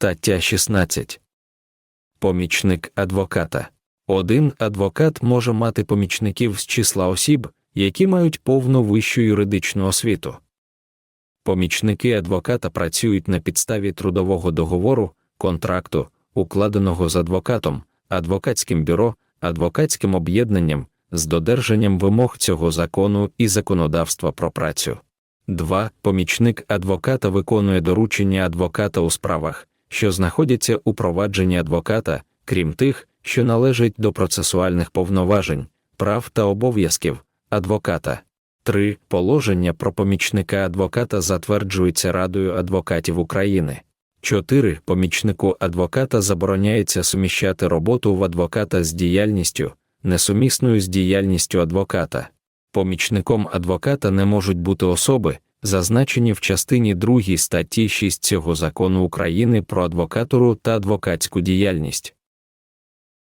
Стаття 16. Помічник адвоката. Один адвокат може мати помічників з числа осіб, які мають повну вищу юридичну освіту. Помічники адвоката працюють на підставі трудового договору, контракту, укладеного з адвокатом, адвокатським бюро, адвокатським об'єднанням з додержанням вимог цього закону і законодавства про працю. 2. Помічник адвоката виконує доручення адвоката у справах, що знаходяться у провадженні адвоката, крім тих, що належать до процесуальних повноважень, прав та обов'язків адвоката. 3. Положення про помічника адвоката затверджується Радою адвокатів України. 4. Помічнику адвоката забороняється суміщати роботу в адвоката з діяльністю, несумісною з діяльністю адвоката. Помічником адвоката не можуть бути особи, зазначені в частині 2 статті 6 цього закону України про адвокатуру та адвокатську діяльність.